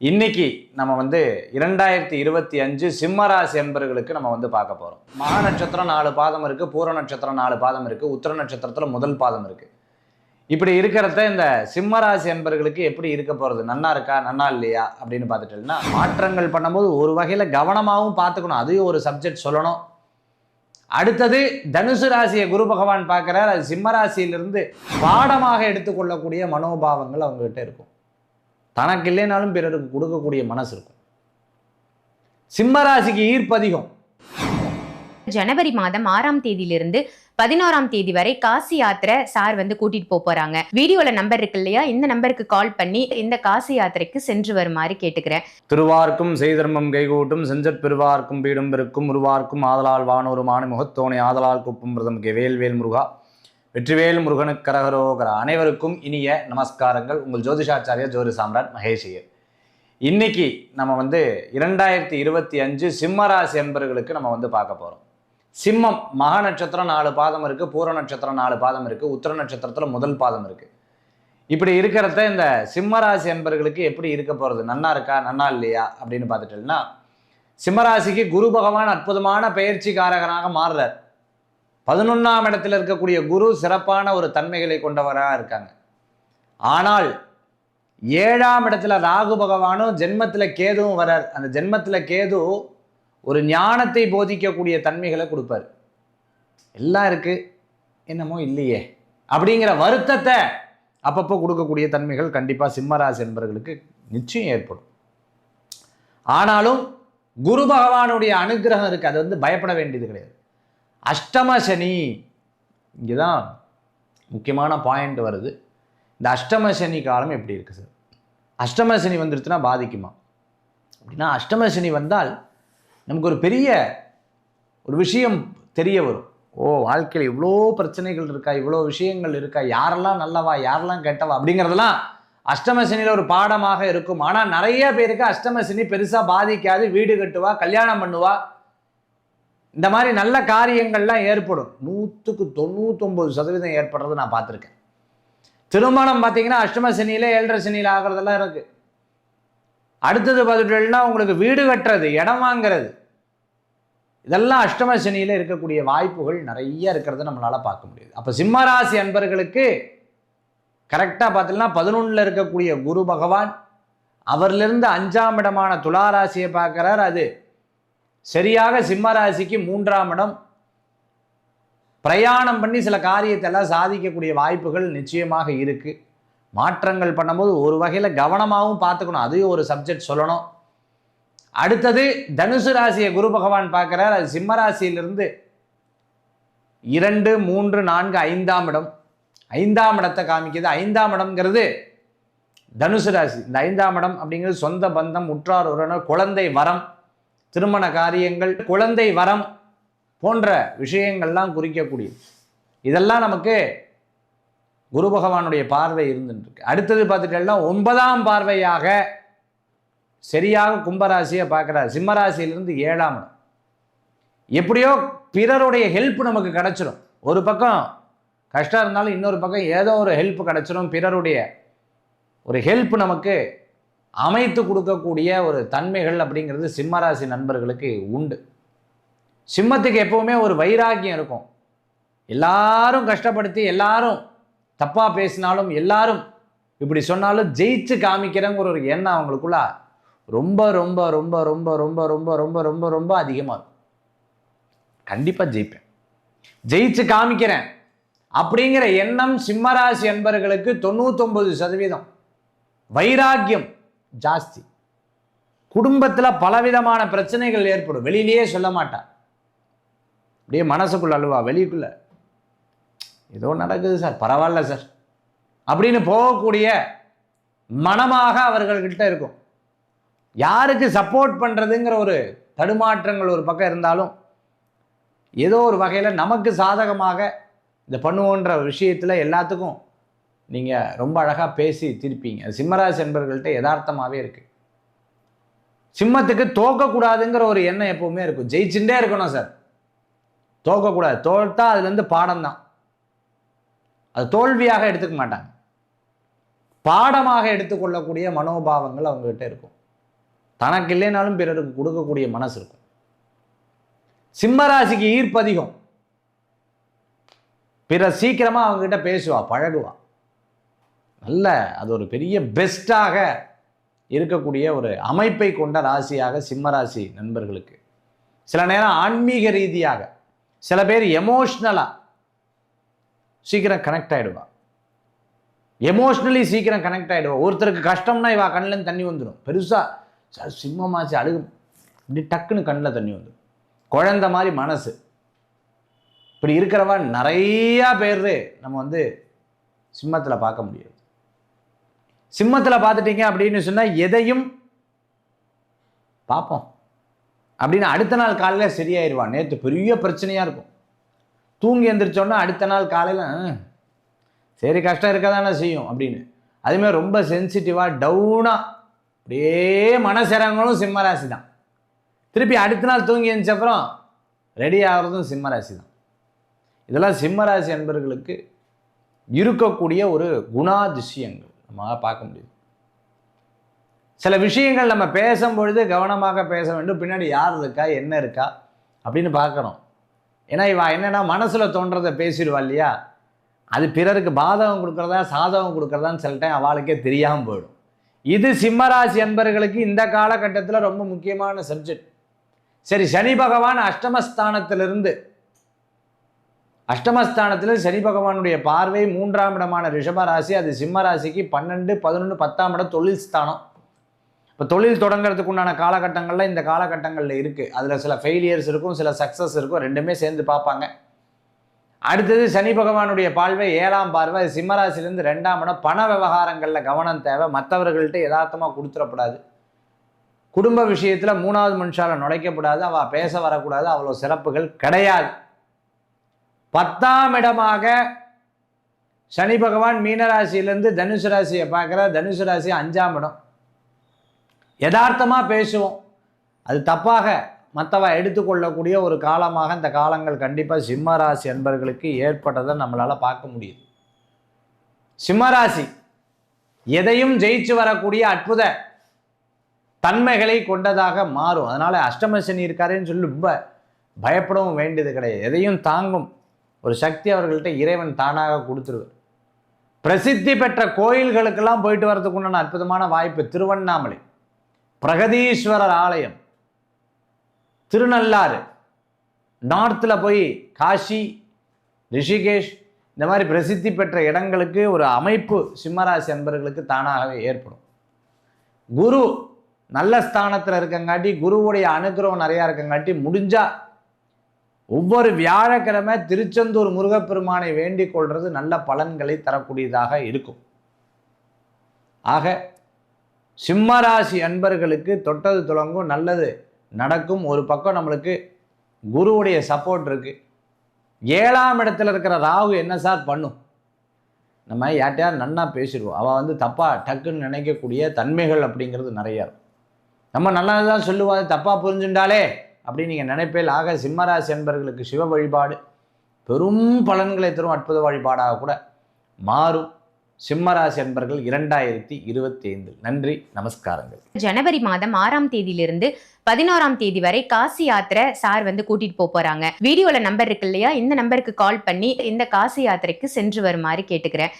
இன்னைக்கு நம்ம வந்து இரண்டாயிரத்தி இருபத்தி அஞ்சு சிம்மராசி என்பர்களுக்கு நம்ம வந்து பார்க்க போகிறோம் மகா நட்சத்திரம் நாலு பாதம் இருக்குது பூர நட்சத்திரம் நாலு பாதம் இருக்குது உத்தர நட்சத்திரத்தில் முதல் பாதம் இருக்குது இப்படி இருக்கிறத இந்த சிம்மராசி என்பர்களுக்கு எப்படி இருக்க போகிறது நன்னா இருக்கா? நன்னா இல்லையா? அப்படின்னு பார்த்துட்டோம்னா மாற்றங்கள் பண்ணும்போது ஒரு வகையில் கவனமாகவும் பார்த்துக்கணும். அதையும் ஒரு சப்ஜெக்ட் சொல்லணும். அடுத்தது தனுசு ராசியை குரு பகவான் பார்க்கிறார். அது சிம்மராசியிலிருந்து பாடமாக எடுத்துக்கொள்ளக்கூடிய மனோபாவங்கள் அவங்ககிட்ட இருக்கும். தனக்கு இல்லைனாலும் பிறருக்கு கொடுக்கக்கூடிய மனசு இருக்கும். சிம்ம ராசிக்கு ஈர்ப்பதிகம். ஜனவரி மாதம் ஆறாம் தேதியிலிருந்து பதினோராம் தேதி வரை காசி யாத்திரை சார் வந்து கூட்டிட்டு போப் போறாங்க. வீடியோல நம்பர் இருக்கு இல்லையா? இந்த நம்பருக்கு கால் பண்ணி இந்த காசி யாத்திரைக்கு சென்று வருமாறு கேட்டுக்கிறேன். திருவார்க்கும் செய்தர்மம் கைகூட்டும் செஞ்சற் பெருவார்க்கும் பீடும் பெருக்கும் உருவார்க்கும் ஆதலால் வானோருமான முகத்தோணை ஆதலால் குப்பும் பிரதம் வேல்வேல் முருகா வெற்றிவேல் முருகனுக்கு கரகரோகர அனைவருக்கும் இனிய நமஸ்காரங்கள். உங்கள் ஜோதிஷாச்சாரியா ஜோதி சாம்ராட் மகேஷியர் இன்னைக்கு நம்ம வந்து இரண்டாயிரத்தி இருபத்தி அஞ்சு சிம்மராசி என்பர்களுக்கு நம்ம வந்து பார்க்க போகிறோம் சிம்மம் மகா நட்சத்திரம் நாலு பாதம் இருக்குது பூர நட்சத்திரம் நாலு பாதம் இருக்கு உத்தர நட்சத்திரத்தில் முதல் பாதம் இருக்குது இப்படி இருக்கிறத இந்த சிம்மராசி என்பர்களுக்கு எப்படி இருக்க போகிறது நன்னா இருக்கா? நன்னா இல்லையா? அப்படின்னு பார்த்துட்டோம்னா சிம்மராசிக்கு குரு பகவான் அற்புதமான பயிற்சிக்காரகனாக மாறுறார். பதினொன்றாம் இடத்துல இருக்கக்கூடிய குரு சிறப்பான ஒரு தன்மைகளை கொண்டவராக இருக்காங்க. ஆனால் ஏழாம் இடத்துல ராகு பகவானும் ஜென்மத்தில் கேதுவும் வரார். அந்த ஜென்மத்தில் கேது ஒரு ஞானத்தை போதிக்கக்கூடிய தன்மைகளை கொடுப்பார். எல்லாம் இருக்குது என்னமோ இல்லையே அப்படிங்கிற வருத்தத்தை அப்பப்போ கொடுக்கக்கூடிய தன்மைகள் கண்டிப்பாக சிம்மராசி என்பவர்களுக்கு நிச்சயம் ஏற்படும். ஆனாலும் குரு பகவானுடைய அனுகிரகம் இருக்குது அது வந்து பயப்பட வேண்டியது கிடையாது. அஷ்டம சனி. இங்கே தான் முக்கியமான பாயிண்ட் வருது. இந்த அஷ்டம சனி காலம் எப்படி இருக்குது சார் அஷ்டம சனி வந்துருச்சுன்னா பாதிக்குமா? அப்படின்னா அஷ்டம சனி வந்தால் நமக்கு ஒரு பெரிய ஒரு விஷயம் தெரிய வரும். ஓ வாழ்க்கையில் இவ்வளோ பிரச்சனைகள் இருக்கா? இவ்வளோ விஷயங்கள் இருக்கா? யாரெல்லாம் நல்லவா? யாரெல்லாம் கெட்டவா? அப்படிங்கிறதெல்லாம் அஷ்டம சனியில் ஒரு பாடமாக இருக்கும். ஆனால் நிறைய பேருக்கு அஷ்டம சனி பெருசாக பாதிக்காது. வீடு கட்டுவா கல்யாணம் பண்ணுவா. இந்த மாதிரி நல்ல காரியங்கள்லாம் ஏற்படும். நூற்றுக்கு தொண்ணூத்தொம்பது சதவீதம் ஏற்படுறது நான் பார்த்துருக்கேன். திருமணம் பார்த்தீங்கன்னா அஷ்டம சனியில் ஏழரை சனியில் ஆகிறதெல்லாம் இருக்குது அடுத்தது பார்த்துட்டோம்னா உங்களுக்கு வீடு கட்டுறது இடம் வாங்கிறது. இதெல்லாம் அஷ்டம சனியில் இருக்கக்கூடிய வாய்ப்புகள் நிறைய இருக்கிறத நம்மளால் பார்க்க முடியுது. அப்போ சிம்மராசி அன்பர்களுக்கு கரெக்டாக பார்த்தீங்கன்னா பதினொன்றில் இருக்கக்கூடிய குரு பகவான் அவர்லேருந்து அஞ்சாம் இடமான துளாராசியை பார்க்குறார். அது சரியாக சிம்மராசிக்கு மூன்றாம் இடம். பிரயாணம் பண்ணி சில காரியத்தை எல்லாம் சாதிக்கக்கூடிய வாய்ப்புகள் நிச்சயமாக இருக்குது மாற்றங்கள் பண்ணும்போது ஒரு வகையில் கவனமாகவும் பார்த்துக்கணும். அதையும் ஒரு சப்ஜெக்ட் சொல்லணும். அடுத்தது தனுசு ராசியை குரு பகவான் பார்க்குறார். அது சிம்ம ராசியிலிருந்து இரண்டு மூன்று நான்கு ஐந்தாம் இடம். ஐந்தாம் இடத்தை காமிக்குது. ஐந்தாம் இடம்ங்கிறது தனுசு ராசி. இந்த ஐந்தாம் இடம் அப்படிங்கிறது சொந்த பந்தம் உற்றார் உறவினர் குழந்தை வரம். திருமண காரியங்கள் குழந்தை வரம் போன்ற விஷயங்கள்லாம் குறிக்கக்கூடியது. இதெல்லாம் நமக்கு குரு பகவானுடைய பார்வை இருந்துட்டு அடுத்தது பார்த்துட்டோம்னா ஒன்பதாம் பார்வையாக சரியாக கும்பராசியை பார்க்குறாரு. சிம்மராசியிலிருந்து ஏழாம் எப்படியோ பிறருடைய ஹெல்ப் நமக்கு கிடச்சிரும். ஒரு பக்கம் கஷ்டம் இருந்தாலும் இன்னொரு பக்கம் ஏதோ ஒரு ஹெல்ப் கிடச்சிரும். பிறருடைய ஒரு ஹெல்ப் நமக்கு அமைத்து கொடுக்கக்கூடிய ஒரு தன்மைகள் அப்படிங்கிறது சிம்மராசி நண்பர்களுக்கு உண்டு. சிம்மத்துக்கு எப்போவுமே ஒரு வைராக்கியம் இருக்கும். எல்லாரும் கஷ்டப்படுத்தி எல்லாரும் தப்பாக பேசினாலும் எல்லாரும் இப்படி சொன்னாலும் ஜெயிச்சு காமிக்கிறேங்கிற ஒரு எண்ணம் அவங்களுக்குள்ள ரொம்ப ரொம்ப ரொம்ப ரொம்ப ரொம்ப ரொம்ப ரொம்ப ரொம்ப ரொம்ப அதிகமாக இருக்கும். கண்டிப்பாக ஜெயிப்பேன். ஜெயிச்சு காமிக்கிறேன் அப்படிங்கிற எண்ணம் சிம்மராசி என்பர்களுக்கு தொண்ணூத்தொம்பது சதவீதம். வைராக்கியம். ஜாஸ்தி. குடும்பத்தில் பலவிதமான பிரச்சனைகள் ஏற்படும். வெளியிலேயே சொல்ல மாட்டா. அப்படியே மனசுக்குள்ள அழுவா வெளிக்குள்ள. ஏதோ நடக்குது சார் பரவாயில்ல சார். அப்படின்னு போகக்கூடிய மனமாக அவர்கள்கிட்ட இருக்கும். யாருக்கு சப்போர்ட் பண்ணுறதுங்கிற ஒரு தடுமாற்றங்கள் ஒரு பக்கம் இருந்தாலும் ஏதோ ஒரு வகையில் நமக்கு சாதகமாக இந்த பண்ணுவோன்ற விஷயத்தில் எல்லாத்துக்கும் நீங்கள் ரொம்ப அழகாக பேசி திருப்பீங்க. சிம்மராசி என்பர்கள்ட்ட யதார்த்தமாகவே இருக்குது சிம்மத்துக்கு தோக்கக்கூடாதுங்கிற ஒரு எண்ணம் எப்போவுமே இருக்கும். ஜெயிச்சுட்டே இருக்கணும் சார். தோக்கக்கூடாது. தோல்த்தா அதுலேருந்து பாடம் தான் அது தோல்வியாக எடுத்துக்க மாட்டாங்க. பாடமாக எடுத்துக்கொள்ளக்கூடிய மனோபாவங்கள் அவங்ககிட்ட இருக்கும். தனக்கு இல்லைனாலும் பிறருக்கு கொடுக்கக்கூடிய மனசு இருக்கும். சிம்மராசிக்கு ஈர்ப்பு அதிகம் பிறர் அவங்ககிட்ட அவங்க பேசுவா பழகுவா. நல்ல அது ஒரு பெரிய பெஸ்ட்டாக இருக்கக்கூடிய ஒரு அமைப்பை கொண்ட ராசியாக சிம்மராசி நண்பர்களுக்கு. சில நேரம் ஆன்மீக ரீதியாக சில பேர் எமோஷ்னலாக சீக்கிரம் கனெக்ட் ஆகிடுவா எமோஷ்னலி சீக்கிரம் கனெக்ட் ஆகிடுவா ஒருத்தருக்கு கஷ்டம்னா இவா கண்ணில் தண்ணி வந்துடும் பெருசாக சார் சிம்மமாச்சு அழுகு இப்படி டக்குன்னு கண்ணில் தண்ணி வந்துடும் குழந்த மாதிரி மனசு. இப்படி இருக்கிறவா நிறையா பேர் நம்ம வந்து சிம்மத்தில் பார்க்க முடியும். சிம்மத்தில் பார்த்துட்டீங்க அப்படின்னு சொன்னால் எதையும் பார்ப்போம். அப்படின்னு அடுத்த நாள் காலையில் சரியாயிடுவான் நேற்று பெரிய பிரச்சனையாக இருக்கும். தூங்கி எந்திரிச்சோன்னா அடுத்த நாள் காலையில் சரி கஷ்டம் இருக்க தானே செய்யும் அப்படின்னு. அதுமாதிரி ரொம்ப சென்சிட்டிவாக டவுனாக அப்படியே மனசிறங்களும் சிம்மராசி தான். திருப்பி அடுத்த நாள் தூங்கி எழுந்த அப்புறம் ரெடி ஆகிறதும் சிம்மராசி தான். இதெல்லாம் சிம்மராசி என்பர்களுக்கு இருக்கக்கூடிய ஒரு குணாதிசயங்கள். நம்மளால் பார்க்க முடியுது. சில விஷயங்கள் நம்ம பேசும்பொழுது கவனமாக பேச வேண்டும். பின்னாடி யார் இருக்கா என்ன இருக்கா அப்படின்னு பார்க்குறோம் ஏன்னா இவா என்னன்னா மனசில் தோன்றதை பேசிடுவா இல்லையா? அது பிறருக்கு பாதகம் கொடுக்குறதா சாதகம் கொடுக்குறதான்னு சில டைம் அவளுக்கே தெரியாமல் போயிடும். இது சிம்மராசி என்பர்களுக்கு இந்த காலகட்டத்தில் ரொம்ப முக்கியமான சப்ஜெக்ட் சரி சனி பகவான் அஷ்டமஸ்தானத்திலிருந்து அஷ்டமஸ்தானத்தில் சனி பகவானுடைய பார்வை மூன்றாம் இடமான ரிஷப ராசி அது சிம்ம ராசிக்கு பன்னெண்டு பதினொன்று பத்தாம் இடம் தொழில் ஸ்தானம். இப்போ தொழில் தொடங்குறதுக்கு உண்டான காலகட்டங்களில் இந்த காலகட்டங்களில் இருக்குது அதில் சில ஃபெயிலியர்ஸ் இருக்கும் சில சக்ஸஸ் இருக்கும் ரெண்டுமே சேர்ந்து பார்ப்பாங்க. அடுத்தது சனி பகவானுடைய பார்வை ஏழாம் பார்வை அது சிம்மராசிலேருந்து ரெண்டாம் இடம். பண விவகாரங்களில் கவனம் தேவை மற்றவர்கள்ட்ட யதார்த்தமாக கொடுத்துடக்கூடாது. குடும்ப விஷயத்தில் மூணாவது மனுஷால நுழைக்கப்படாது அவள் பேச வரக்கூடாது அவ்வளோ சிறப்புகள் கிடையாது. பத்தாம் இடமாக சனி பகவான் மீனராசியிலேருந்து தனுசு ராசியை பார்க்குற தனுசு ராசி அஞ்சாம் இடம். யதார்த்தமாக பேசுவோம். அது தப்பாக மற்றவ எடுத்துக்கொள்ளக்கூடிய ஒரு காலமாக இந்த காலங்கள் கண்டிப்பாக சிம்மராசி அன்பர்களுக்கு ஏற்பட்டதை நம்மளால் பார்க்க முடியுது. சிம்மராசி எதையும் ஜெயிச்சு வரக்கூடிய அற்புத தன்மைகளை கொண்டதாக மாறும். அதனால் அஷ்டம சனி இருக்காருன்னு சொல்லி ரொம்ப பயப்படவும் வேண்டியது கிடையாது. எதையும் தாங்கும் ஒரு சக்தி அவர்கள்ட்ட இறைவன் தானாக கொடுத்துருவார். பிரசித்தி பெற்ற கோயில்களுக்கெல்லாம் போயிட்டு வரதுக்கு உண்டான அற்புதமான வாய்ப்பு திருவண்ணாமலை. பிரகதீஸ்வரர் ஆலயம். திருநள்ளாறு. நார்த்தில் போய் காஷி ரிஷிகேஷ் இந்த மாதிரி பிரசித்தி பெற்ற இடங்களுக்கு ஒரு அமைப்பு சிம்மராசி அன்பர்களுக்கு தானாகவே ஏற்படும். குரு நல்ல ஸ்தானத்தில் இருக்கங்காட்டி குருவுடைய அனுகிரகம் நிறையா இருக்கங்காட்டி முடிஞ்சால் ஒவ்வொரு வியாழக்கிழமை திருச்செந்தூர் முருகப்பெருமானை வேண்டிக் கொள்வது நல்ல பலன்களை தரக்கூடியதாக இருக்கும். ஆக சிம்மராசி அன்பர்களுக்கு தொட்டது துளங்கும் நல்லது நடக்கும். ஒரு பக்கம் நம்மளுக்கு குருவுடைய சப்போர்ட் இருக்குது ஏழாம் இடத்துல இருக்கிற ராகு என்ன சார் பண்ணும்? நம்ம யார்ட்டையார் நன்னா பேசிடுவோம். அவள் வந்து தப்பாக டக்குன்னு நினைக்கக்கூடிய தன்மைகள் அப்படிங்கிறது நிறையா இருக்கும். நம்ம நல்லது தான் சொல்லுவா தப்பாக புரிஞ்சுட்டாலே அப்படின்னு நீங்கள் நினைப்பேல் ஆக சிம்மராசி என்பர்களுக்கு சிவ வழிபாடு பெரும் பலன்களை தரும் அற்புத வழிபாடாக கூட மாறும். சிம்மராசி என்பர்கள் இரண்டாயிரத்தி இருபத்தி ஐந்து நன்றி நமஸ்காரங்கள். ஜனவரி மாதம் ஆறாம் தேதியிலிருந்து பதினோராம் தேதி வரை காசி யாத்திரை சார் வந்து கூட்டிட்டு போப் போறாங்க. வீடியோல நம்பர் இருக்கு இல்லையா? இந்த நம்பருக்கு கால் பண்ணி இந்த காசி யாத்திரைக்கு சென்று வருமாறு கேட்டுக்கிறேன்.